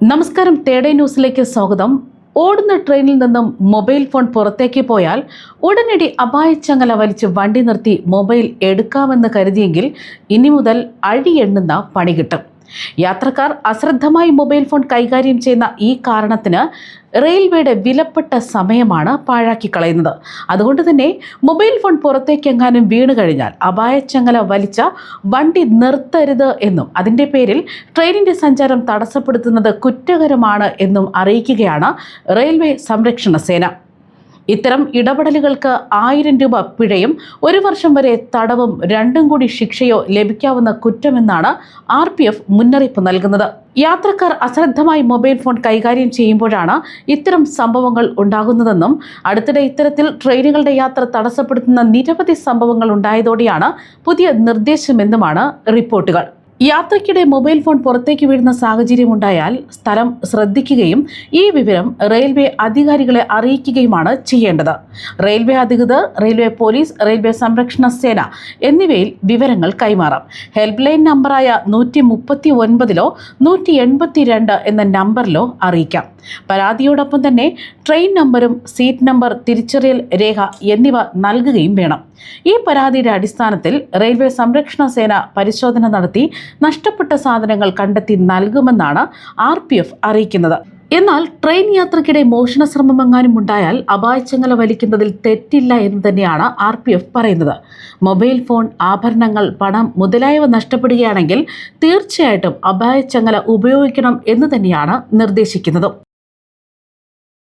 നമസ്കാരം തേടേ ന്യൂസിലേക്ക് സ്വാഗതം. ഓടുന്ന ട്രെയിനിൽ നിന്നും മൊബൈൽ ഫോൺ പുറത്തേക്ക് പോയാൽ ഉടനടി അപായച്ചങ്ങല വലിച്ച് വണ്ടി നിർത്തി മൊബൈൽ എടുക്കാമെന്ന് കരുതിയെങ്കിൽ ഇനി മുതൽ അഴി എണ്ണുന്ന പണി കിട്ടും. യാത്രക്കാർ അശ്രദ്ധമായി മൊബൈൽ ഫോൺ കൈകാര്യം ചെയ്യുന്ന ഈ കാരണത്തിന് റെയിൽവേയുടെ വിലപ്പെട്ട സമയമാണ് പാഴാക്കി കളയുന്നത്. അതുകൊണ്ട് തന്നെ മൊബൈൽ ഫോൺ പുറത്തേക്കെങ്ങാനും വീണു കഴിഞ്ഞാൽ അപായച്ചങ്ങല വലിച്ച വണ്ടി നിർത്തരുത് എന്നും അതിന്റെ പേരിൽ ട്രെയിനിന്റെ സഞ്ചാരം തടസ്സപ്പെടുത്തുന്നത് കുറ്റകരമാണ് എന്നും അറിയിക്കുകയാണ് റെയിൽവേ സംരക്ഷണ സേന. ഇത്തരം ഇടപെടലുകൾക്ക് ആയിരം രൂപ പിഴയും ഒരു വർഷം വരെ തടവും രണ്ടും കൂടി ശിക്ഷയോ ലഭിക്കാവുന്ന കുറ്റമെന്നാണ് ആർ പി എഫ് മുന്നറിയിപ്പ് നൽകുന്നത്. യാത്രക്കാർ അശ്രദ്ധമായി മൊബൈൽ ഫോൺ കൈകാര്യം ചെയ്യുമ്പോഴാണ് ഇത്തരം സംഭവങ്ങൾ ഉണ്ടാകുന്നതെന്നും അടുത്തിടെ ഇത്തരത്തിൽ ട്രെയിനുകളുടെ യാത്ര തടസ്സപ്പെടുത്തുന്ന നിരവധി സംഭവങ്ങൾ ഉണ്ടായതോടെയാണ് പുതിയ നിർദ്ദേശമെന്നുമാണ് റിപ്പോർട്ടുകൾ. യാത്രയ്ക്കിടെ മൊബൈൽ ഫോൺ പുറത്തേക്ക് വീഴുന്ന സാഹചര്യം ഉണ്ടായാൽ സ്ഥലം ശ്രദ്ധിക്കുകയും ഈ വിവരം റെയിൽവേ അധികാരികളെ അറിയിക്കുകയുമാണ് ചെയ്യേണ്ടത്. റെയിൽവേ അധികൃതർ റെയിൽവേ പോലീസ് റെയിൽവേ സംരക്ഷണ സേന എന്നിവയിൽ വിവരങ്ങൾ കൈമാറാം. ഹെൽപ്പ് ലൈൻ നമ്പറായ നൂറ്റി മുപ്പത്തി ഒൻപതിലോ നൂറ്റി എൺപത്തി രണ്ട് എന്ന നമ്പറിലോ അറിയിക്കാം. പരാതിയോടൊപ്പം തന്നെ ട്രെയിൻ നമ്പറും സീറ്റ് നമ്പർ തിരിച്ചറിയൽ രേഖ എന്നിവ നൽകുകയും വേണം. ഈ പരാതിയുടെ അടിസ്ഥാനത്തിൽ റെയിൽവേ സംരക്ഷണ സേന പരിശോധന നടത്തി നഷ്ടപ്പെട്ട സാധനങ്ങൾ കണ്ടെത്തി നൽകുമെന്നാണ് ആർ അറിയിക്കുന്നത്. എന്നാൽ ട്രെയിൻ യാത്രക്കിടെ മോഷണ ശ്രമമെങ്ങാനും ഉണ്ടായാൽ അപായച്ചങ്ങല വലിക്കുന്നതിൽ തെറ്റില്ല എന്ന് തന്നെയാണ് ആർ പി എഫ് പറയുന്നത്. മൊബൈൽ ഫോൺ ആഭരണങ്ങൾ പണം മുതലായവ നഷ്ടപ്പെടുകയാണെങ്കിൽ തീർച്ചയായിട്ടും അപായച്ചങ്ങല ഉപയോഗിക്കണം എന്ന് തന്നെയാണ് നിർദ്ദേശിക്കുന്നത്.